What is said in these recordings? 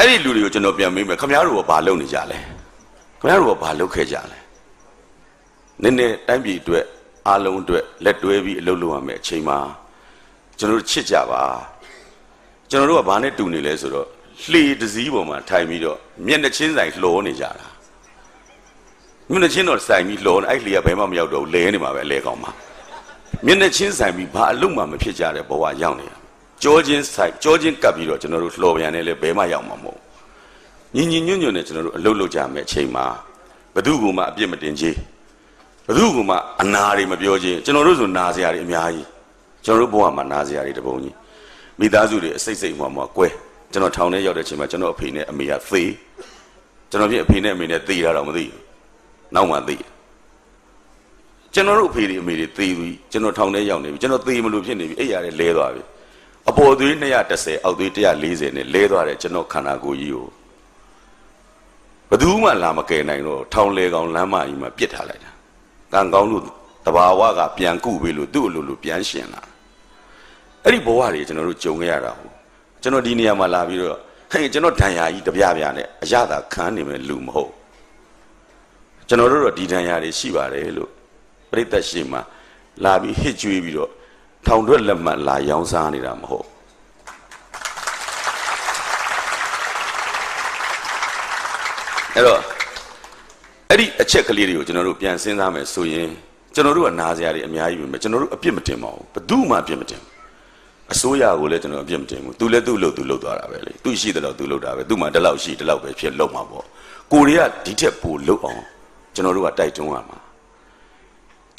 အဲ့ဒီလူတွေကိုကျွန်တော်ပြန်မေးမယ်ခင်ဗျားတို့ကဘာလုပ်နေကြလဲခင်ဗျားတို့ကဘာလုပ်ခဲ့ကြလဲနည်းနည်းတိုင်းပြည်အတွက်အားလုံးအတွက်လက်တွဲပြီးအလုပ်လုပ်ရမယ်အချိန်မှာကျွန်တော်တို့ချစ်ကြပါကျွန်တော်တို့ကဘာနဲ့တူနေလဲဆိုတော့လှေတစ်စီးပေါ်မှာထိုင်ပြီးတော့မျက်နှာချင်းဆိုင်လှောနေကြတာမျက်နှာချင်းတော့ဆိုင်ပြီးလှောနေအဲ့လှေကဘယ်မှမရောက်တော့ဘူးလဲနေမှာပဲအလဲကောင်မှာမျက်နှာချင်းဆိုင်ပြီးဘာအလုပ်မှမဖြစ်ကြတဲ့ဘဝရောက်နေတာ ကြောချင်းဆိုင်ကြောချင်းကပ်ပြီးတော့ကျွန်တော်တို့လှော်ပြန်နေလဲဘယ်မှရောက်မှာမဟုတ်ဘူးညီညီညွတ်ညွတ်နဲ့ကျွန်တော်တို့အလုပ်လုပ်ကြမယ်အချိန်မှာဘယ်သူကမှအပြစ်မတင်ချေဘယ်သူကမှအနာတွေမပြောချင်းကျွန်တော်တို့ဆိုနာစရာတွေအများကြီးကျွန်တော်တို့ဘဝမှာနာစရာတွေတပုံကြီးမိသားစုတွေအစိတ်စိတ်မှမှကွဲကျွန်တော်ထောင်ထဲရောက်တဲ့အချိန်မှာကျွန်တော်အဖေနဲ့အမေကသေကျွန်တော်ပြအဖေနဲ့အမေနဲ့သေတာတော့မသိဘူးနောက်မှသိတယ်ကျွန်တော်တို့အဖေတွေအမေတွေသေပြီကျွန်တော်ထောင်ထဲရောက်နေပြီကျွန်တော်သေမလို့ဖြစ်နေပြီအဲ့ရတဲ့လဲသွားပြီ အပေါ်သွေး230အောက်သွေး140နဲ့လဲသွားတယ်ကျွန်တော်ခန္ဓာကိုယ်ကြီးကိုဘယ်သူမှလာမကယ်နိုင်တော့ထောင်လေကောင်လမ်းမကြီးမှာပြစ်ထားလိုက်တာကံကောင်းလို့တဘာဝကပြန်ကုပြီလို့သူ့အလိုလိုပြန်ရှင်လာအဲ့ဒီဘဝတွေကျွန်တော်တို့ကြုံခဲ့ရတာဟုတ်ကျွန်တော်ဒီနေရာမှာလာပြီးတော့ဟဲ့ကျွန်တော်ဒဏ်ရာကြီးတပြပြနဲ့အရသာခံနေမယ်လူမဟုတ်ကျွန်တော်တို့တော့ဒီဒဏ်ရာတွေရှိပါတယ်လို့ပြိတ္တရှိမှလာပြီးဟစ်ကြွေးပြီးတော့ ထောင်ထွက်လက်မှတ်လာရောင်းစားနေတာမဟုတ်အဲ့တော့အဲ့ဒီအချက်ကလေးတွေကိုကျွန်တော်တို့ပြန်စဉ်းစားမယ်ဆိုရင်ကျွန်တော်တို့ကနာစရာတွေအများကြီးပဲမယ်ကျွန်တော်တို့အပြစ်မတင်ပါဘူးဘယ်သူမှအပြစ်မတင်ဘူးအစိုးရကိုလည်းကျွန်တော်အပြစ်မတင်ဘူးသူလည်းသူ့လို့သူလုပ်သွားတာပဲလေသူရှိတယ်လို့သူလုပ်တာပဲသူမှဒီလောက်ရှိဒီလောက်ပဲဖြစ်လုပ်မှာပေါ့ကိုရီးယားဒီထက်ပိုလုပ်အောင်ကျွန်တော်တို့ကတိုက်တွန်းရမှာ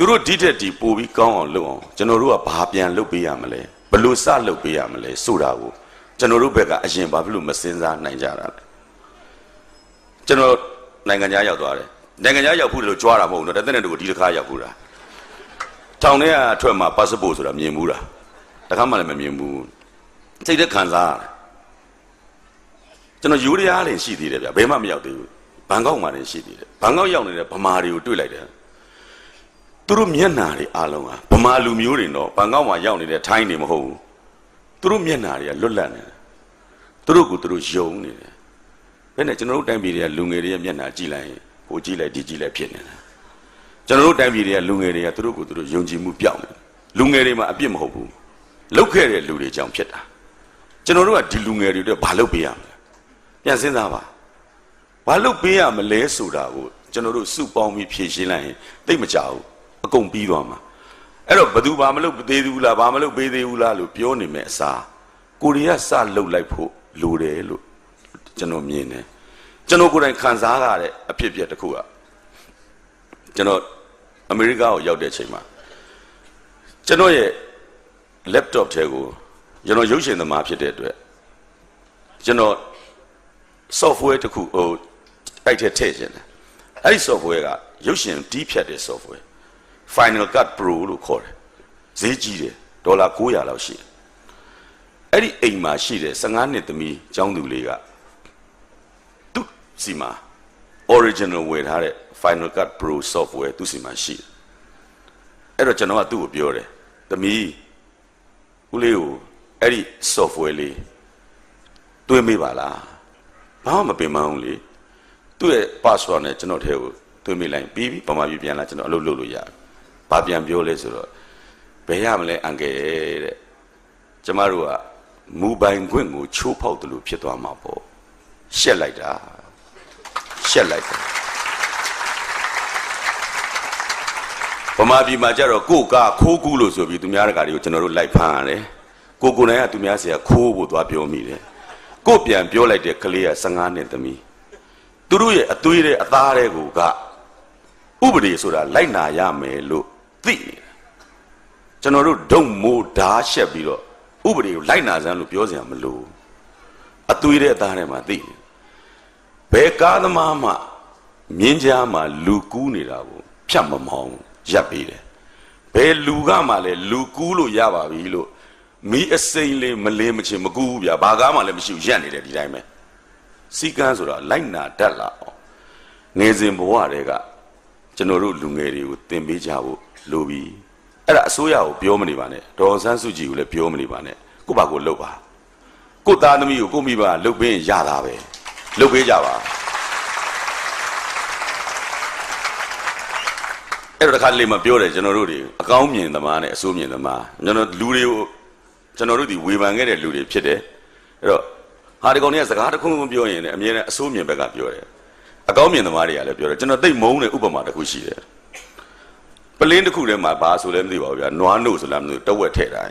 သူတို့ဒီထက်ဒီပိုပြီးကောင်းအောင်လုပ်အောင်ကျွန်တော်တို့ကဘာပြန်လုပ်ပေးရမလဲဘယ်လို့စလုပ်ပေးရမလဲဆိုတာကိုကျွန်တော်တို့ဘက်ကအရင်ဘာဖြစ်လို့မစင်စားနိုင်ကြတာလဲကျွန်တော်နိုင်ငံခြားရောက်သွားတယ်နိုင်ငံခြားရောက်ဖို့လို့ကြွားတာမဟုတ်ဘူးတော့တသက်နဲ့တူဒီတစ်ခါရောက်ဖို့တာထောင်ထဲကအထွက်မှာ passport ဆိုတာမြင်ဘူးလားတခါမှလည်းမမြင်ဘူးစိတ်သက်ခံစားရတယ်ကျွန်တော်ယူရီးယားလည်းရှိသေးတယ်ဗျဘယ်မှမရောက်သေးဘူးဘန်ကောက်မှာလည်းရှိသေးတယ်ဘန်ကောက်ရောက်နေတဲ့ဗမာတွေကိုတွေ့လိုက်တယ် သူတို့မျက်နှာတွေအားလုံးကဗမာလူမျိုးတွေတော့ဘန်ကောက်မှာရောက်နေတဲ့ထိုင်းတွေမဟုတ်ဘူးသူတို့မျက်နှာတွေကလွတ်လပ်နေတယ်သူတို့ကသူတို့ယုံနေတယ်ဘယ်နဲ့ကျွန်တော်တို့တိုင်းပြည်တွေကလူငယ်တွေရဲ့မျက်နှာကြည့်လိုက်ရင်ဟိုကြည့်လိုက်ဒီကြည့်လိုက်ဖြစ်နေတယ်ကျွန်တော်တို့တိုင်းပြည်တွေကလူငယ်တွေကသူတို့ကိုသူတို့ယုံကြည်မှုပြောင်းနေတယ်လူငယ်တွေမှာအပြစ်မဟုတ်ဘူးလုတ်ခဲ့တဲ့လူတွေကြောင့်ဖြစ်တာကျွန်တော်တို့ကဒီလူငယ်တွေအတွက်ဘာလုပ်ပေးရမလဲပြန်စဉ်းစားပါဘာလုပ်ပေးရမလဲဆိုတာကိုကျွန်တော်တို့စုပေါင်းပြီးဖြည့်ရှင်းလိုက်ရင်သိမကြောက်ဘူး အကုန်ပြီးသွားမှာအဲ့တော့ဘသူဘာမလုပ်သေးဘူးလားဘာမလုပ်ပေးသေးဘူးလားလို့ပြောနေမဲ့အစားကိုရီးယားစလုတ်လိုက်ဖို့လိုတယ်လို့ကျွန်တော်မြင်တယ်ကျွန်တော်ကိုယ်တိုင်ခံစားရတဲ့အဖြစ်အပျက်တစ်ခုကကျွန်တော်အမေရိကကိုရောက်တဲ့အချိန်မှာကျွန်တော်ရဲ့ laptop ထဲကိုကျွန်တော်ရုပ်ရှင်သမားဖြစ်တဲ့အတွက်ကျွန်တော် software တစ်ခုဟိုတိုက်ထည့်ထည့်ခြင်းတယ်အဲ့ဒီ software ကရုပ်ရှင်တီးဖြတ်တဲ့ software Final Cut Pro လို့ခေါ်တယ်ဈေးကြီးတယ်ဒေါ်လာ900လောက်ရှိတယ်အဲ့ဒီအိမ်မှာရှိတဲ့15နှစ်သမီးကျောင်းသူလေးကသူစီမှာ original ဝယ်ထားတဲ့ Final Cut Pro software သူစီမှာရှိတယ်အဲ့တော့ကျွန်တော်ကသူ့ကိုပြောတယ်သမီးဦးလေးကိုအဲ့ဒီ software လေးတွင်းမေးပါလားဘာမှမပင်မအောင်လေသူ့ရဲ့ password နဲ့ကျွန်တော်ထဲကိုတွင်းမေးလိုက်ပြီးပြီပမာပြီးပြန်လာကျွန်တော်အလုပ်လုပ်လို့ရတယ် ဘာပြန်ပြောလဲဆိုတော့ဘယ်ရမလဲအန်ကယ်တဲ့ကျမတို့ကမူပိုင်ခွင့်ကိုချိုးဖောက်တယ်လို့ဖြစ်သွားမှာပေါ့ရှက်လိုက်တာရှက်လိုက်တာဗမာပြည်မှာကြတော့ကိုကခိုးကူးလို့ဆိုပြီးသူများတကာတွေကိုကျွန်တော်တို့လိုက်ဖမ်းရတယ်ကိုကိုနိုင်ကသူများဆရာခိုးဖို့သွားပြောမိတယ်ကိုပြန်ပြောလိုက်တဲ့ကလေးက15နှစ်သမီးသူတို့ရဲ့အသွေးတဲ့အသားတွေကိုကဥပဒေဆိုတာလိုက်နာရမယ်လို့ သိနေတယ်ကျွန်တော်တို့ဒုံမိုးဓာရှက်ပြီးတော့ဥပဒေကိုလိုက်နာစမ်းလို့ပြောစရာမလိုအသွေးတဲ့အသားထဲမှာသိနေဘယ်ကားသမားမှမြင်းကြားမှာလူကူးနေတာကိုဖြတ်မမောင်းရပ်ပေးတယ်ဘယ်လူကမှလည်းလူကူးလို့ရပါပြီလို့မီးအစိမ့်လေးမလင်းမချင်းမကူဘူးဗျာဘာကားမှလည်းမရှိဘူးရက်နေတယ်ဒီတိုင်းပဲစီကန်းဆိုတာလိုက်နာတတ်လာအောင်ငယ်စဉ်ဘဝတည်းကကျွန်တော်တို့လူငယ်တွေကိုသင်ပေးကြဖို့ လိုပြီအဲ့ဒါအစိုးရကိုပြောမနေပါနဲ့ဒေါ်ဆန်းစုကြည်ကိုလည်းပြောမနေပါနဲ့ကိုယ့်ဘာကိုလှုပ်ပါကိုယ့်သားသမီးကိုကိုယ့်မိဘလှုပ်ပေးရင်ရတာပဲလုပ်ပေးကြပါအဲ့တော့တစ်ခါလေမပြောတယ်ကျွန်တော်တို့တွေအကောင်းမြင်သမားနဲ့အဆိုးမြင်သမားကျွန်တော်လူတွေကိုကျွန်တော်တို့ဒီဝေဖန်ခဲ့တဲ့လူတွေဖြစ်တယ်အဲ့တော့ဟာဒီကောင်တွေကစကားတစ်ခုခုပြောရင်လည်းအမြဲတမ်းအဆိုးမြင်ဘက်ကပြောတယ်အကောင်းမြင်သမားတွေကလည်းပြောတယ်ကျွန်တော်သိပ်မုန်းတဲ့ဥပမာတစ်ခုရှိတယ် ပလင်းတစ်ခုထဲမှာဘာဆိုလဲမသိပါဘူးဗျာနွားနို့ဆိုလားမသိဘူးတဝက်ထည့်တာ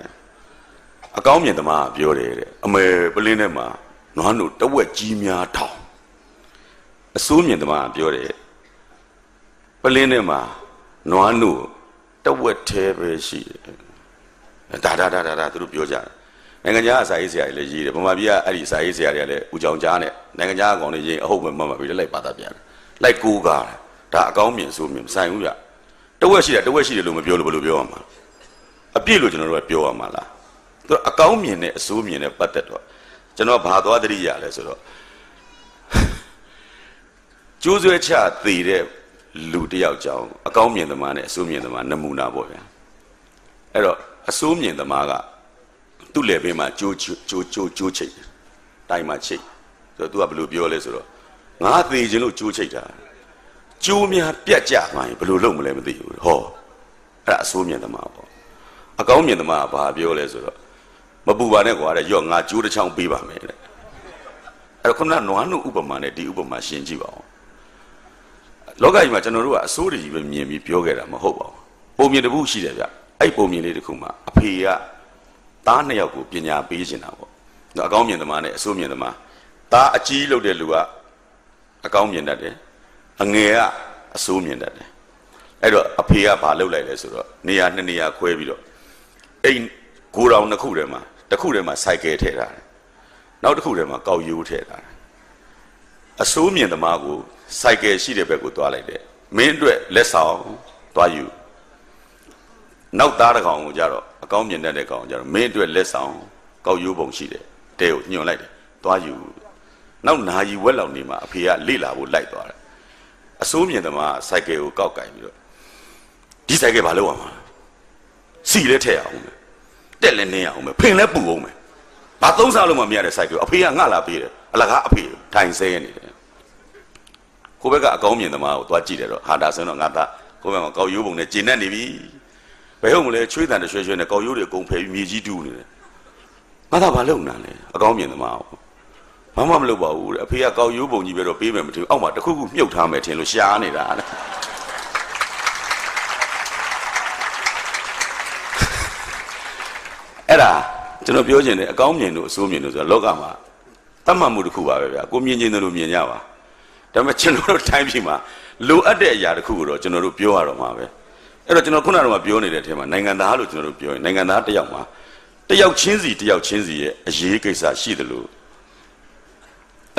အကောင်းမြင်သမားကပြောတယ်တဲ့အမေပလင်းထဲမှာနွားနို့တဝက်ကြီးများထောင်အဆိုးမြင်သမားကပြောတယ်ပလင်းထဲမှာနွားနို့တဝက်ထဲပဲရှိတယ်ဒါဒါဒါဒါဒါသူတို့ပြောကြတယ်နိုင်ငံခြားအစာရေးဆရာတွေလည်းရေးတယ်ဗမာပြည်ကအဲ့ဒီအစာရေးဆရာတွေကလည်းဦးကြောင်ကြားနဲ့နိုင်ငံခြားအကောင်တွေရေးအဟုတ်မှမှတ်မှပြီးလိုက်ပါတာပြန်တယ်လိုက်ကိုးကားတယ်ဒါအကောင်းမြင်ဆိုမြင်မဆိုင်ဘူးဗျ တဝက်ရှိတယ်တဝက်ရှိတယ်လို့မပြောလို့ဘယ်လိုပြောရမှာအပြည့်လို့ကျွန်တော်တို့ကပြောရမှာလားသူအကောင်းမြင်နဲ့အဆိုးမြင်နဲ့ပတ်သက်တော့ကျွန်တော်ဘာသွားတတိရလဲဆိုတော့ကျိုးဆွဲချသေးတဲ့လူတယောက်ကြောင်းအကောင်းမြင်သမားနဲ့အဆိုးမြင်သမားနမူနာပေါ့ဗျာအဲ့တော့အဆိုးမြင်သမားကသူ့လေဘေးမှာကြိုးကြိုးကြိုးကြိုးကြိုးချိတ်တယ်တိုင်မှာချိတ်ဆိုတော့ तू ကဘယ်လိုပြောလဲဆိုတော့ငါသေးခြင်းလို့ကြိုးချိတ်တာ ကြိုးများပြတ်ကြမှာရင်ဘယ်လိုလုပ်မလဲမသိဘူးဟောအဲ့ဒါအဆိုးမြင်သမားပေါ့အကောင်းမြင်သမားကဘာပြောလဲဆိုတော့မပူပါနဲ့ကွာတဲ့ရော့ငါကြိုးတစ်ချောင်းပေးပါမယ်တဲ့အဲ့တော့ခုနကနွားနုဥပမာနဲ့ဒီဥပမာရှင်းကြည့်ပါဦးလောကကြီးမှာကျွန်တော်တို့ကအစိုးရကြီးပဲမြင်ပြီးပြောခဲ့တာမဟုတ်ပါဘူးပုံမြင်တစ်ခုရှိတယ်ဗျအဲ့ပုံမြင်လေးတစ်ခုမှာအဖေကသားနှစ်ယောက်ကိုပညာပေးနေတာပေါ့နော်အကောင်းမြင်သမားနဲ့အဆိုးမြင်သမားသားအကြီးလုပ်တဲ့လူကအကောင်းမြင်တတ်တယ် အငယ်ကအဆိုးမြင်တတ်တယ်အဲ့တော့အဖေကဘာလုပ်လိုက်လဲဆိုတော့နေရာနှစ်နေရာခွဲပြီးတော့အိမ်ကိုတောင်တစ်ခုထဲမှာတစ်ခုထဲမှာစိုက်ကယ်ထည့်ထားတယ်နောက်တစ်ခုထဲမှာကောက်ရိုးထည့်ထားတယ်အဆိုးမြင်သမားကိုစိုက်ကယ်ရှိတဲ့ဘက်ကိုသွားလိုက်တယ်မင်းအတွက်လက်ဆောင်သွားယူနောက်သားတစ်ကောင်ကိုကြတော့အကောင်းမြင်တတ်တဲ့ကောင်ကိုကြတော့မင်းအတွက်လက်ဆောင်ကောက်ရိုးပုံရှိတယ်တဲကိုညွှန်လိုက်တယ်သွားယူနောက်နာယီဝက်လောက်နေမှာအဖေကလေ့လာဖို့လိုက်သွားတယ် အစိုးမြင်သမားစိုက်ကယ်ကိုကောက်ကင်ပြီးတော့ဒီစိုက်ကယ်ဘာလုပ်အောင်မလဲစီလဲထည့်အောင်မယ်တက်လဲနင်းအောင်မယ်ဖင်လဲပူအောင်မယ်ဘာသုံးစားလို့မှမရတဲ့စိုက်ကယ်အဖေကငှလာပေးတယ်အလကားအဖေထိုင်ဆဲနေတယ်ကိုဘက်ကအကောင်းမြင်သမားကိုသွားကြည့်တယ်တော့ဟာဒါဆိုတော့ငါသားကိုဘက်မှာကောက်ရိုးပုံနဲ့ကျင်တတ်နေပြီဘယ်ဟုတ်မလဲချွေးတန်တရွှဲရွှဲနဲ့ကောက်ရိုးတွေအကုန်ဖယ်ပြီးမြေကြီးတူးနေတယ်ငါသားဘာလုပ်နေတာလဲအကောင်းမြင်သမားကို ဘာမှမလုပ်ပါဘူးတဲ့အဖေကကောက်ရိုးပုံကြီးပဲတော့ပေးမယ်မထင်ဘူးအောက်မှာတခုခုမြုပ်ထားမယ်ထင်လို့ရှားနေတာတဲ့အဲ့ဒါကျွန်တော်ပြောချင်တယ်အကောင်းမြင်လို့အဆိုးမြင်လို့ဆိုတာလောကမှာတတ်မှတ်မှုတစ်ခုပါပဲဗျာကိုမြင်ချင်းတယ်လို့မြင်ကြပါဒါပေမဲ့ကျွန်တော်တို့တိုင်းပြည်မှာလိုအပ်တဲ့အရာတစ်ခုကိုတော့ကျွန်တော်တို့ပြောရတော့မှာပဲအဲ့တော့ကျွန်တော်ခုနကတော့ပြောနေတဲ့အထက်မှာနိုင်ငံသားလို့ကျွန်တော်တို့ပြောရင်နိုင်ငံသားတစ်ယောက်မှာတစ်ယောက်ချင်းစီတစ်ယောက်ချင်းစီရဲ့အရေးကိစ္စရှိတယ်လို့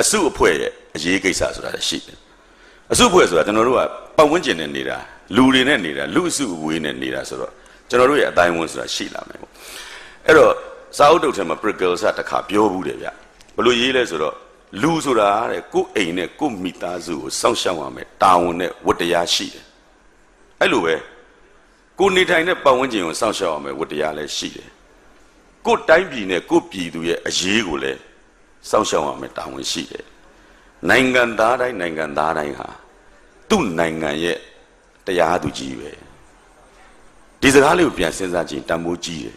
အစုအဖွဲ့ရဲ့အရေးကိစ္စဆိုတာရှိတယ်အစုအဖွဲ့ဆိုတာကျွန်တော်တို့ကပတ်ဝန်းကျင်နဲ့နေတာလူတွေနဲ့နေတာလူအစုအဝေးနဲ့နေတာဆိုတော့ကျွန်တော်တို့ရဲ့အတိုင်းအဝန်ဆိုတာရှိလာမယ်ပေါ့အဲ့တော့စာအုပ်တုပ်ထဲမှာ prickle စတစ်ခါပြောဘူးတယ်ဗျဘလို့ရေးလဲဆိုတော့လူဆိုတာတဲ့ကိုယ်အိမ်နဲ့ကိုယ်မိသားစုကိုစောင့်ရှောက်ရမယ်တာဝန်နဲ့ဝတ္တရားရှိတယ်အဲ့လိုပဲကိုယ်နေထိုင်တဲ့ပတ်ဝန်းကျင်ကိုစောင့်ရှောက်ရမယ်ဝတ္တရားလည်းရှိတယ်ကိုယ်တိုင်းပြည်နဲ့ကိုယ်ပြည်သူရဲ့အရေးကိုလည်း စောင့်ရှောက်ရမယ်တာဝန်ရှိတယ်နိုင်ငံသားတိုင်းနိုင်ငံသားတိုင်းဟာသူ့နိုင်ငံရဲ့တရားသူကြီးပဲဒီစကားလေးကိုပြန်စဉ်းစားကြည့်တန်ဖိုးကြီးတယ်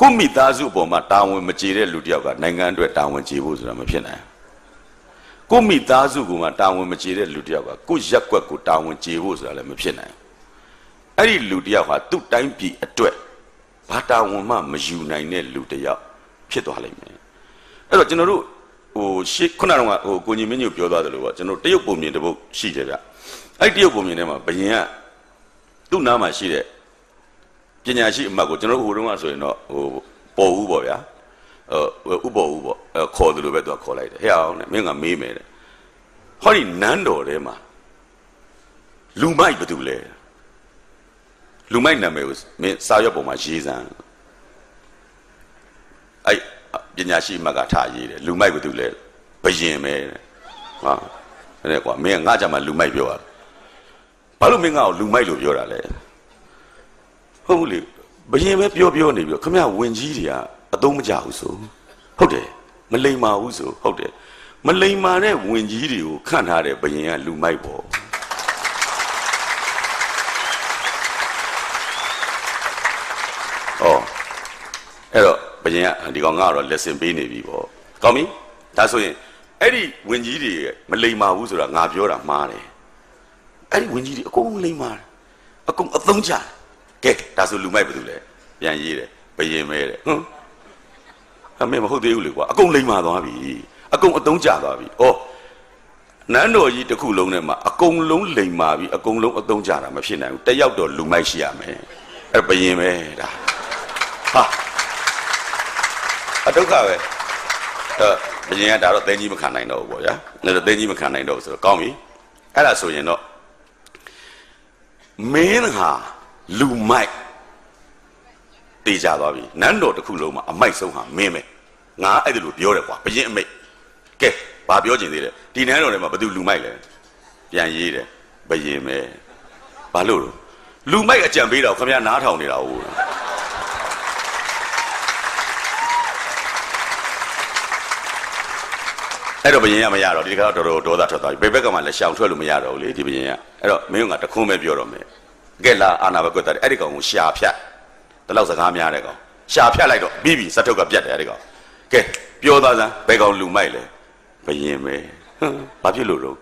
ကိုမိသားစုအပေါ်မှာတာဝန်မကျေတဲ့လူတစ်ယောက်ကနိုင်ငံအတွက်တာဝန်ကျေဖို့ဆိုတာမဖြစ်နိုင်ကိုမိသားစုကမှတာဝန်မကျေတဲ့လူတစ်ယောက်ကကိုရက်ွက်ကိုတာဝန်ကျေဖို့ဆိုတာလည်းမဖြစ်နိုင်အဲ့ဒီလူတစ်ယောက်ဟာသူ့တိုင်းပြည်အတွက်ဘာတာဝန်မှမယူနိုင်တဲ့လူတစ်ယောက်ဖြစ်သွားလိမ့်မယ် အဲ့တော့ကျွန်တော်တို့ဟိုရှေ့ခုနကတော့ဟိုကိုကြီးမင်းကြီးပြောသွားတယ်လို့ပေါ့ကျွန်တော်တရုတ်ပုံမြင်တစ်ပုတ်ရှိတယ်ဗျအဲ့တရုတ်ပုံမြင်ထဲမှာဘယင်ကသူ့နားမှာရှိတဲ့ပညာရှိအမတ်ကိုကျွန်တော်တို့ဟိုတုန်းကဆိုရင်တော့ဟိုပေါ်ဦးပေါ့ဗျာဟိုဥပေါ်ဦးပေါ့ခေါ်တယ်လို့ပဲသူကခေါ်လိုက်တယ်ဟဲ့အောင်နဲ့မင်းကမေးမယ်တဲ့ဟောဒီနန်းတော်ထဲမှာလူမိုက်ဘာတူလဲလူမိုက်နာမည်ကိုမင်းစာရွက်ပေါ်မှာရေးစမ်းအဲ့ ပညာရှိအမတ်ကထားရေးတယ်လူမိုက်ဘာတူလဲဘယင်ပဲဟာအဲ့ကွာမင်းကငါကြမှာလူမိုက်ပြောတာဘာလို့မင်းငါ့ကိုလူမိုက်လို့ပြောတာလဲဟုတ်ဘူးလေဘယင်ပဲပြောပြောနေပြီးခမရဝင်ကြီးတွေကအသုံးမကြဘူးဆိုဟုတ်တယ်မလိမ္မာဘူးဆိုဟုတ်တယ်မလိမ္မာတဲ့ဝင်ကြီးတွေကိုခန့်ထားတဲ့ဘယင်ကလူမိုက်ပေါ့ဩအဲ့ တော့ဘယင်ကဒီကောင်ကတော့ lesson ပေးနေပြီပေါ့ကောင်းပြီဒါဆိုရင်အဲ့ဒီဝင်ကြီးတွေရဲ့မလိမ္မာဘူးဆိုတာငါပြောတာမှားတယ်အဲ့ဒီဝင်ကြီးတွေအကုန်လိမ္မာတယ်အကုန်အသုံးချတယ်ကဲဒါဆိုလူမိုက်ဘာလို့လဲပြန်ရေးတယ်ဘယင်မဲတဲ့ဟွန်းအမေမဟုတ်သေးဘူးလေကွာအကုန်လိမ္မာသွားပြီအကုန်အတုံးကျသွားပြီဩနန်းတော်ကြီးတစ်ခုလုံးထဲမှာအကုန်လုံးလိမ္မာပြီအကုန်လုံးအတုံးကျတာမဖြစ်နိုင်ဘူးတစ်ယောက်တော့လူမိုက်ရှိရမယ်အဲ့ဒါဘယင်ပဲဒါဟာအ ဒုက္ခပဲအဲ့ဘယင်ကဒါတော့သင်ကြီးမခံနိုင်တော့ဘူးပေါ့ဗျာအဲ့တော့သင်ကြီးမခံနိုင်တော့ဘူးဆိုတော့ကောင်းပြီအဲ့ဒါဆိုရင်တော့မင်းဟာလူမိုက်တေးကြသွားပြီနန်းတော်တစ်ခုလုံးမှာအမိုက်ဆုံးဟာမင်းပဲငါအဲ့ဒါလိုပြောတယ်ကွာဘရင်အမိတ်ကဲဘာပြောချင်သေးလဲဒီနန်းတော်ထဲမှာဘယ်သူလူမိုက်လဲပြန်ရေးတယ်ဘရင်ပဲဘာလို့လဲလူမိုက်အကြံပေးတော့ခင်ဗျားနားထောင်နေတာဟုတ် အဲ့တော့ဘရင်ကမရတော့ဒီတစ်ခါတော့တော်တော်ဒေါသထွက်သွားပြီဘယ်ဘက်ကမှလည်းရှောင်ထွက်လို့မရတော့ဘူးလေဒီဘရင်ကအဲ့တော့မင်းကတခုံးပဲပြောတော့မယ်ကဲလာအာနာဘကွက်တယ်အဲ့ဒီကောင်ကိုရှာဖြတ်ဒီလောက်စကားများတဲ့ကောင်ရှာဖြတ်လိုက်တော့ပြီးပြီစက်ထုတ်ကပြတ်တယ်အဲ့ဒီကောင်ကဲပြောသားစမ်းဘယ်ကောင်လူမိုက်လဲဘယင်ပဲဟမ်ဘာဖြစ်လို့တော့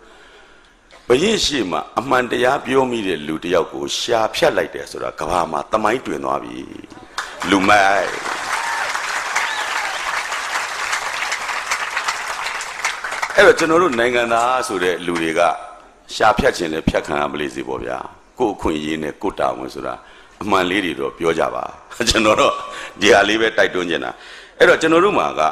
ဘယင်ရှိမှအမှန်တရားပြောမိတဲ့လူတစ်ယောက်ကိုရှာဖြတ်လိုက်တယ်ဆိုတာကဘာမှာတမိုင်းတွင်သွားပြီလူမိုက် အဲ့တော့ကျွန်တော်တို့နိုင်ငံသားဆိုတဲ့လူတွေကရှာဖြတ်ခြင်းနဲ့ဖြတ်ခံရမလို့စီပေါ့ဗျာကိုယ့်အခွင့်အရေးနဲ့ကိုယ့်တာဝန်ဆိုတာအမှန်လေးတွေတော့ပြောကြပါကျွန်တော်တော့ဒီဟာလေးပဲတိုက်တွန်းနေတာအဲ့တော့ကျွန်တော်တို့မှာက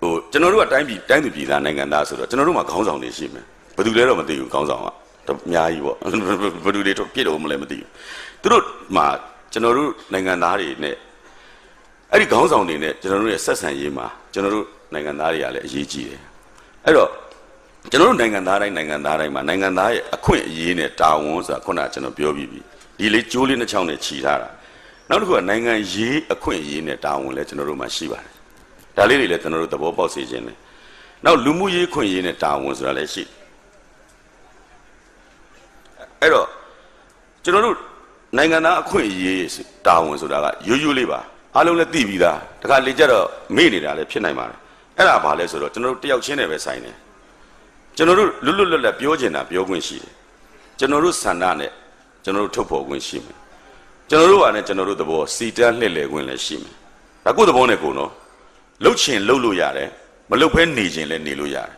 ဟိုကျွန်တော်တို့ကတိုင်းပြည်တိုင်းသူပြည်သားနိုင်ငံသားဆိုတော့ကျွန်တော်တို့မှာခေါင်းဆောင်တွေရှိမယ်ဘယ်သူလဲတော့မသိဘူးခေါင်းဆောင်ကအများကြီးပေါ့ဘယ်သူတွေတော့ပြည့်တော့မလဲမသိဘူးသူတို့မှာကျွန်တော်တို့နိုင်ငံသားတွေနဲ့အဲ့ဒီခေါင်းဆောင်တွေနဲ့ကျွန်တော်တို့ရဲ့ဆက်ဆံရေးမှာကျွန်တော်တို့နိုင်ငံသားတွေကလည်းအရေးကြီးတယ် အဲ့တော့ကျွန်တော်တို့နိုင်ငံသားတိုင်းနိုင်ငံသားတိုင်းမှာနိုင်ငံသားရဲ့အခွင့်အရေးနဲ့တာဝန်ဆိုတာခုနကကျွန်တော်ပြောပြီးပြီဒီလေးကျိုးလေးနှစ်ချောင်းနဲ့ခြီထားတာနောက်တစ်ခုကနိုင်ငံရေးအခွင့်အရေးနဲ့တာဝန်လည်းကျွန်တော်တို့မှာရှိပါတယ်ဒါလေးတွေလည်းကျွန်တော်တို့သဘောပေါက်စေခြင်းတယ်နောက်လူမှုရေးခွင့်ရေးနဲ့တာဝန်ဆိုတာလည်းရှိအဲ့တော့ကျွန်တော်တို့နိုင်ငံသားအခွင့်အရေးတာဝန်ဆိုတာကရိုးရိုးလေးပါအားလုံးလည်းသိပြီးသားတခါလေကြတော့မေ့နေတာလည်းဖြစ်နိုင်ပါတယ် အဲ့ဒါဘာလဲဆိုတော့ကျွန်တော်တို့တယောက်ချင်းနဲ့ပဲဆိုင်တယ်ကျွန်တော်တို့လွတ်လွတ်လပ်လပ်ပြောချင်တာပြောခွင့်ရှိတယ်ကျွန်တော်တို့ဆန္ဒနဲ့ကျွန်တော်တို့ထုတ်ဖော်ခွင့်ရှိမယ်ကျွန်တော်တို့ကလည်းကျွန်တော်တို့သဘောစီတန်းလှည့်လည်ခွင့်လည်းရှိမယ်ဒါကိုယ့်သဘောနဲ့ကိုယ်နော်လှုပ်ချင်လှုပ်လို့ရတယ်မလှုပ်ဖဲနေချင်လည်းနေလို့ရတယ်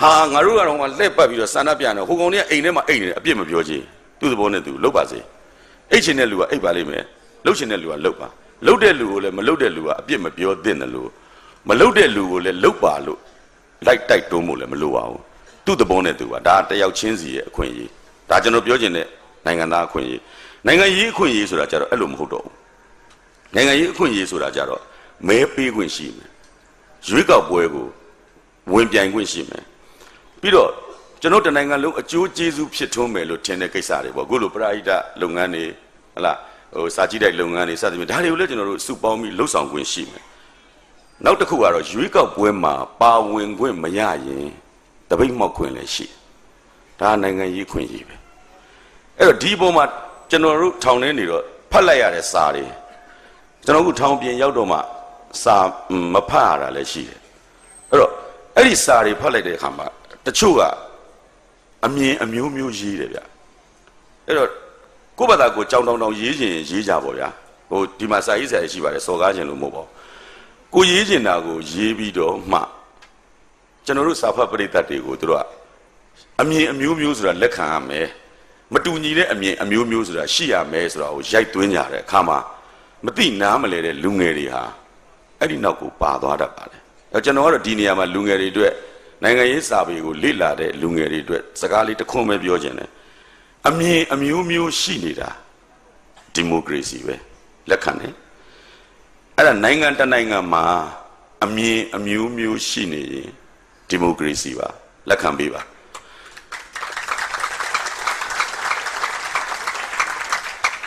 ဟာငါတို့ကတော့မှလှည့်ပတ်ပြီးတော့ဆန္ဒပြနေဟိုကောင်တွေကအိမ်ထဲမှာအိမ်နေတယ်အပြစ်မပြောချင်သူ့သဘောနဲ့သူလှုပ်ပါစေအိတ်ချင်တဲ့လူကအိတ်ပါလိမ့်မယ်လှုပ်ချင်တဲ့လူကလှုပ်ပါလှုပ်တဲ့လူကိုလည်းမလှုပ်တဲ့လူကအပြစ်မပြောသင့်တယ်လို့ မလှုပ်တဲ့လူကိုလည်းလှုပ်ပါလို့လိုက်တိုက်တွန်းဖို့လည်းမလိုပါဘူးသူ့သဘောနဲ့သူကဒါတယောက်ချင်းစီရဲ့အခွင့်အရေးဒါကျွန်တော်ပြောချင်တဲ့နိုင်ငံသားအခွင့်အရေးနိုင်ငံရေးအခွင့်အရေးဆိုတာကြတော့အဲ့လိုမဟုတ်တော့ဘူးနိုင်ငံရေးအခွင့်အရေးဆိုတာကြတော့မဲပေးခွင့်ရှိမယ်ရွေးကောက်ပွဲကိုဝင်ပြိုင်ခွင့်ရှိမယ်ပြီးတော့ကျွန်တော်တနိုင်ငံလုံးအကျိုးကျေးဇူးဖြစ်ထွန်းမယ်လို့ထင်တဲ့ကိစ္စတွေပေါ့အခုလိုပရာဟိတလုပ်ငန်းတွေဟလာဟိုစာကြည့်တိုက်လုပ်ငန်းတွေစသဖြင့်ဒါတွေကိုလည်းကျွန်တော်တို့စုပေါင်းပြီးလှုပ်ဆောင်ခွင့်ရှိမယ် နောက်တစ်ခုကတော့ရွေးကောက်ပွဲမှာပါဝင်ခွင့်မရရင်တပိတ်မောက်ခွင့်လည်းရှိဒါနိုင်ငံရေးခွင့်ရေးပဲအဲ့တော့ဒီပုံမှာကျွန်တော်တို့ထောင်ထဲနေတော့ဖတ်လိုက်ရတဲ့စာတွေကျွန်တော်ကထောင်ပြင်ရောက်တော့မှစာမဖတ်ရတာလည်းရှိတယ်အဲ့တော့အဲ့ဒီစာတွေဖတ်လိုက်တဲ့အခါမှာတချို့ကအမြင်အမျိုးမျိုးရေးတယ်ဗျအဲ့တော့ကိုယ့်ဘာသာကိုကြောင်တောင်တောင်ရေးခြင်းရေးကြပါဗျာဟိုဒီမှာစာရေးဆရာရှိပါတယ်စော်ကားခြင်းလို့မဟုတ်ပါဘူး ကိုရေးခြင်းတာကိုရေးပြီးတော့မှကျွန်တော်တို့စာဖတ်ပရိသတ်တွေကိုတို့ကအမြင်အမျိုးမျိုးဆိုတာလက်ခံရမယ်မတူညီတဲ့အမြင်အမျိုးမျိုးဆိုတာရှိရမယ်ဆိုတာကိုရိုက်သွင်းကြတဲ့အခါမှာမသိနားမလဲတဲ့လူငယ်တွေဟာအဲ့ဒီနောက်ကိုပါသွားတတ်ပါတယ်အဲကျွန်တော်ကတော့ဒီနေရာမှာလူငယ်တွေအတွက်နိုင်ငံရေးစာပေကိုလေ့လာတဲ့လူငယ်တွေအတွက်စကားလေးတစ်ခွန်းပဲပြောခြင်းတယ်အမြင်အမျိုးမျိုးရှိနေတာဒီမိုကရေစီပဲလက်ခံတယ် အဲ့ဒါနိုင်ငံတနိုင်ငံမှာအမြင်အမျိုးမျိုးရှိနေရင်ဒီမိုကရေစီပါလက်ခံပေးပါ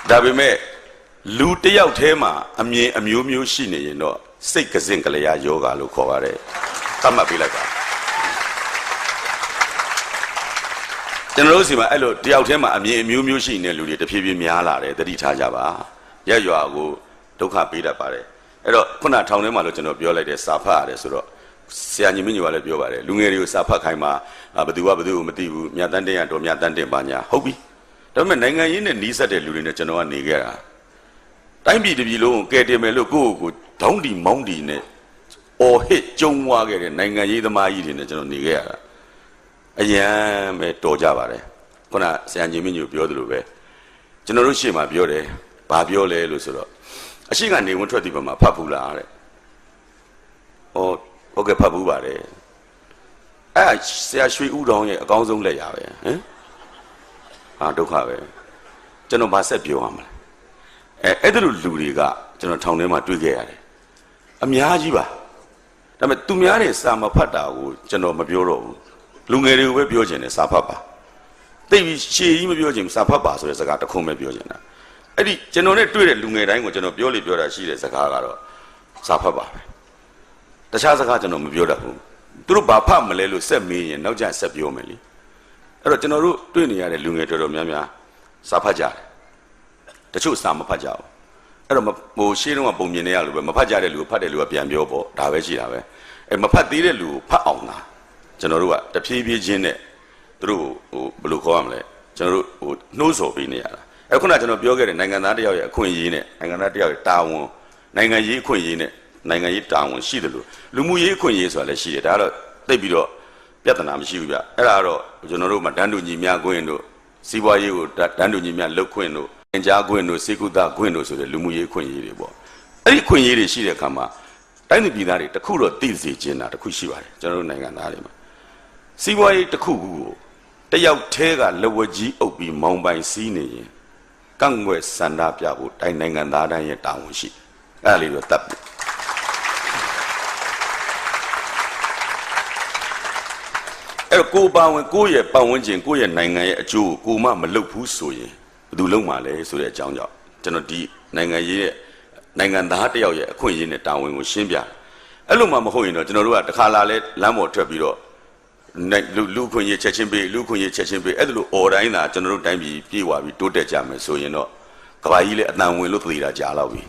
ဒါပေမဲ့လူတယောက်တည်းမှာအမြင်အမျိုးမျိုးရှိနေရင်တော့စိတ်ကစင်ကလျာယောဂါလို့ခေါ်ပါတယ်သတ်မှတ်ပေးလိုက်ပါကျွန်တော်တို့စီမှာအဲ့လိုတယောက်တည်းမှာအမြင်အမျိုးမျိုးရှိနေတဲ့လူတွေတဖြည်းဖြည်းများလာတယ်တတိထားကြပါရက်ရွာကိုဒုက္ခပေးတတ်ပါတယ် အဲ့တော့ခုနထောင်ထဲမှာလို့ကျွန်တော်ပြောလိုက်တယ်စာဖတ်ရတယ်ဆိုတော့ဆရာညီမညိုကလည်းပြောပါတယ်လူငယ်တွေကိုစာဖတ်ခိုင်းမှာဘသူကဘသူကိုမသိဘူးမြတ်တန်းတင်ရတော့မြတ်တန်းတင်ပါညာဟုတ်ပြီဒါပေမဲ့နိုင်ငံရေးနဲ့နှီးဆက်တဲ့လူတွေနဲ့ကျွန်တော်ကနေခဲ့တာတိုင်းပြည်တစ်ပြည်လုံးကိုကယ်တင်မယ်လို့ကိုယ့်ကိုယ်ကိုဒေါင်းဒီမောင်းဒီနဲ့အော်ဟစ်ကြုံဝါခဲ့တဲ့နိုင်ငံရေးသမားကြီးတွေနဲ့ကျွန်တော်နေခဲ့ရတာအယံပဲတော်ကြပါတယ်ခုနဆရာကြီးမင်းကြီးပြောသလိုပဲကျွန်တော်တို့ရှေ့မှာပြောတယ်ဘာပြောလဲလို့ဆိုတော့ အရှိကနေဝင်ထွက်ဒီဘက်မှာဖတ်ဘူးလားတဲ့ဟောဟုတ်ကဲ့ဖတ်ဘူးပါတယ်အဲ့ဆရာရွှေဦးတောင်ရဲ့အကောင်းဆုံးလက်ရပဲဟမ်ဟာဒုက္ခပဲကျွန်တော်ဗာဆက်ပြောရမလဲအဲအဲ့ဒါလိုလူတွေကကျွန်တော်ထောင်ထဲမှာတွေ့ခဲ့ရတယ်အများကြီးပါဒါပေမဲ့သူများတဲ့စာမဖတ်တာကိုကျွန်တော်မပြောတော့ဘူးလူငယ်တွေကိုပဲပြောချင်တယ်စာဖတ်ပါသိပြီရှေ့ကြီးမပြောချင်ဘူးစာဖတ်ပါဆိုတဲ့စကားတစ်ခုပဲပြောချင်တာ အဲ့ဒီကျွန်တော်နဲ့တွေ့တဲ့လူငယ်တိုင်းကိုကျွန်တော်ပြောလေပြောတာရှိတဲ့စကားကတော့စာဖတ်ပါပဲတခြားစကားကျွန်တော်မပြောတတ်ဘူးသူတို့ဘာဖတ်မလဲလို့ဆက်မေးရင်နောက်ကျဆက်ပြောမယ်လीအဲ့တော့ကျွန်တော်တို့တွေ့နေရတဲ့လူငယ်တော်တော်များများစာဖတ်ကြတယ်တချို့စာမဖတ်ကြဘူးအဲ့တော့မဟိုရှေ့တုန်းကပုံမြင်နေရလို့ပဲမဖတ်ကြတဲ့လူကိုဖတ်တဲ့လူကပြန်ပြောပေါ့ဒါပဲရှိတာပဲအဲ့မဖတ်သေးတဲ့လူကိုဖတ်အောင်လားကျွန်တော်တို့ကတဖြည်းဖြည်းချင်းနဲ့သူတို့ဟိုဘယ်လိုခေါ်ရမလဲကျွန်တော်တို့ဟိုနှိုးဆော်ပေးနေရတာ အဲခုနကကျွန်တော်ပြောခဲ့တဲ့နိုင်ငံသားတယောက်ရဲ့အခွင့်အရေးနဲ့နိုင်ငံသားတယောက်ရဲ့တာဝန်နိုင်ငံရေးအခွင့်အရေးနဲ့နိုင်ငံရေးတာဝန်ရှိတယ်လို့လူမှုရေးအခွင့်အရေးဆိုတာလည်းရှိတယ်ဒါကတော့သိပ်ပြီးတော့ပြဿနာမရှိဘူးဗျအဲ့ဒါကတော့ကျွန်တော်တို့မှာတန်းတူညီမျှခွင့်တို့စီးပွားရေးကိုတန်းတူညီမျှလုပ်ခွင့်တို့အင်ကြားခွင့်တို့စေကုသခွင့်တို့ဆိုတဲ့လူမှုရေးအခွင့်အရေးတွေပေါ့အဲ့ဒီအခွင့်အရေးတွေရှိတဲ့အခါမှာတိုင်းသူပြည်သားတွေတခုတော့သိစေချင်တာတခုရှိပါတယ်ကျွန်တော်တို့နိုင်ငံသားတွေမှာစီးပွားရေးတစ်ခုခုကိုတယောက်တည်းကလက်ဝဲကြီးအုပ်ပြီးမောင်းပိုင်စီးနေရင် ကန့်ွယ်စန္ဒပြဖို့တိုင်းနိုင်ငံသားတိုင်းရဲ့တာဝန်ရှိအဲ့ဒါလေးတော့တတ်ပြီအဲ့တော့ကိုယ်ပါဝင်ကိုယ့်ရဲ့ပတ်ဝန်းကျင်ကိုယ့်ရဲ့နိုင်ငံရဲ့အကျိုးကိုကိုမှမလုပ်ဘူးဆိုရင်ဘယ်သူလုပ်မှာလဲဆိုတဲ့အကြောင်းကြောင့်ကျွန်တော်ဒီနိုင်ငံရေးရဲ့နိုင်ငံသားတစ်ယောက်ရဲ့အခွင့်အရေးနဲ့တာဝန်ကိုရှင်းပြတယ်အဲ့လိုမှမဟုတ်ရင်တော့ကျွန်တော်တို့ကတစ်ခါလာလဲလမ်းပေါ်ထွက်ပြီးတော့နိုင် လူလူခွင့်ရေးချက်ချင်းပေးလူခွင့်ရေးချက်ချင်းပေးအဲ့ဒါလိုအော်တိုင်းသာကျွန်တော်တို့တိုင်းပြည်ပြေးသွားပြီးတိုးတက်ကြမယ်ဆိုရင်တော့ကဘာကြီးလည်းအတန်ဝင်လို့သေတာကြာတော့ပြီ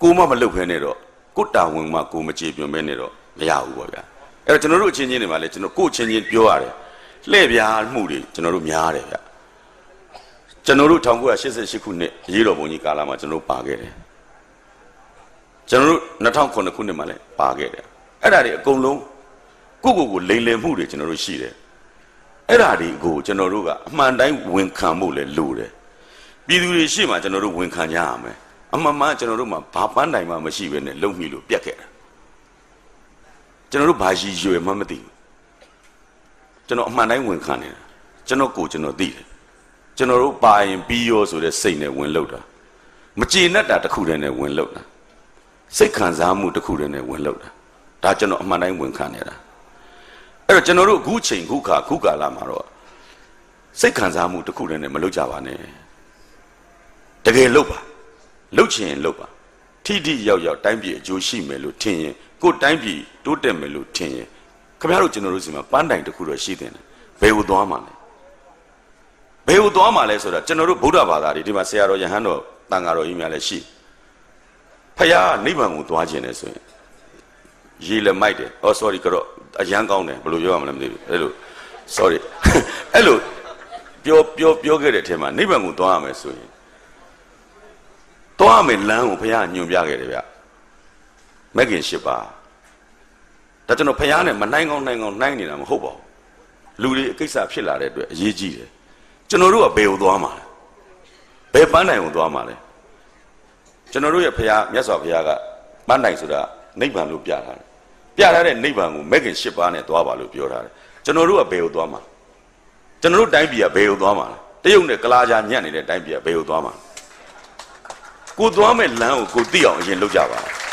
ကိုမမလုပ်ဖဲနဲ့တော့ကိုတာဝန်မှကိုမကြေပြွန်ပဲနဲ့တော့မရဘူးပေါ့ဗျာအဲ့တော့ကျွန်တော်တို့အချင်းချင်းတွေမှာလည်းကျွန်တော်ကိုချင်းချင်းပြောရတယ်လှည့်ပြားမှုတွေကျွန်တော်တို့များတယ်ဗျကျွန်တော်တို့1988ခုနှစ်အရေးတော်ပုံကြီးကာလမှာကျွန်တော်တို့ပါခဲ့တယ်ကျွန်တော်တို့2009ခုနှစ်မှာလည်းပါခဲ့တယ်အဲ့ဒါတွေအကုန်လုံး ကိုယ့်ကိုယ်ကိုလိမ်လည်မှုတွေကျွန်တော်တို့ရှိတယ်အဲ့ဓာတွေကိုကျွန်တော်တို့ကအမှန်တိုင်းဝန်ခံဖို့လည်းလိုတယ်ပြည်သူတွေရှေ့မှာကျွန်တော်တို့ဝန်ခံကြရမယ်အမှန်မှန်ကျွန်တော်တို့မှာဘာပန်းတိုင်မှမရှိဘဲနဲ့လုံမိလို့ပြက်ခဲ့တာကျွန်တော်တို့ဘာရည်ရွယ်မှမသိဘူးကျွန်တော်အမှန်တိုင်းဝန်ခံနေတာကျွန်တော်ကိုယ်ကျွန်တော်သိတယ်ကျွန်တော်တို့ပါရင်ပြီးရောဆိုတဲ့စိတ်နဲ့ဝင်လို့တာမကျေနပ်တာတစ်ခုတည်းနဲ့ဝင်လို့တာစိတ်ခံစားမှုတစ်ခုတည်းနဲ့ဝင်လို့တာဒါကျွန်တော်အမှန်တိုင်းဝန်ခံနေတာ အဲ့တော့ကျွန်တော်တို့အခုချိန်ခုခါခုကာလမှာတော့စိတ်ခံစားမှုတစ်ခုတည်းနဲ့မလုပ်ကြပါနဲ့တကယ်လုပ်ပါလုပ်ချင်ရင်လုပ်ပါထိထိရောက်ရောက်တိုင်းပြည်အကျိုးရှိမယ်လို့ထင်ရင်ကိုယ်တိုင်းပြည်တိုးတက်မယ်လို့ထင်ရင်ခင်ဗျားတို့ကျွန်တော်တို့စီမှာပန်းတိုင်တစ်ခုတော့ရှိတယ်ဘယ်ကိုသွားမှာလဲဘယ်ကိုသွားမှာလဲဆိုတော့ကျွန်တော်တို့ဗုဒ္ဓဘာသာတွေဒီမှာဆရာတော်ယဟန်တော်တန်ဃာတော်ကြီးများလည်းရှိဖခင်ကနိဗ္ဗာန်ကိုသွားခြင်းလဲဆိုရင် ရေလည်းမိုက်တယ်။ Oh sorry ကတော့အရန်ကောင်းတယ်ဘယ်လိုပြောရမလဲမသိဘူး။အဲ့လို sorry အဲ့လိုပြောပြောပြောခဲ့တဲ့အထက်မှာနိဗ္ဗာန်ကိုသွားရမယ်ဆိုရင်သွားရမယ်လမ်းကိုဘုရားညွှန်ပြခဲ့တယ်ဗျ။မဂ်ကင်၈ပါးဒါကျွန်တော်ဘုရားနဲ့မနိုင်ကောင်းနိုင်ကောင်းနိုင်နေတာမဟုတ်ပါဘူး။လူတွေအကိစ္စဖြစ်လာတဲ့အတွက်အရေးကြီးတယ်။ကျွန်တော်တို့ကဘယ်ကိုသွားမှာလဲ။ဘယ်ပန်းတိုင်ကိုသွားမှာလဲ။ကျွန်တော်တို့ရဲ့ဘုရားမြတ်စွာဘုရားကပန်းတိုင်ဆိုတာနိဗ္ဗာန်လို့ပြထားတယ်။ ပြထားတဲ့နိဗ္ဗာန်ကိုမဂ်ကင်၈ပါးနဲ့သွားပါလို့ပြောထားတယ်။ကျွန်တော်တို့ကဘယ်ကိုသွားမှာ။ကျွန်တော်တို့တိုင်းပြည်ကဘယ်ကိုသွားမှာလဲ။တရုတ်နဲ့ကလာကြာညံ့နေတဲ့တိုင်းပြည်ကဘယ်ကိုသွားမှာလဲ။ကိုသွားမဲ့လမ်းကိုကိုသိအောင်အရင်လုပ်ကြပါလား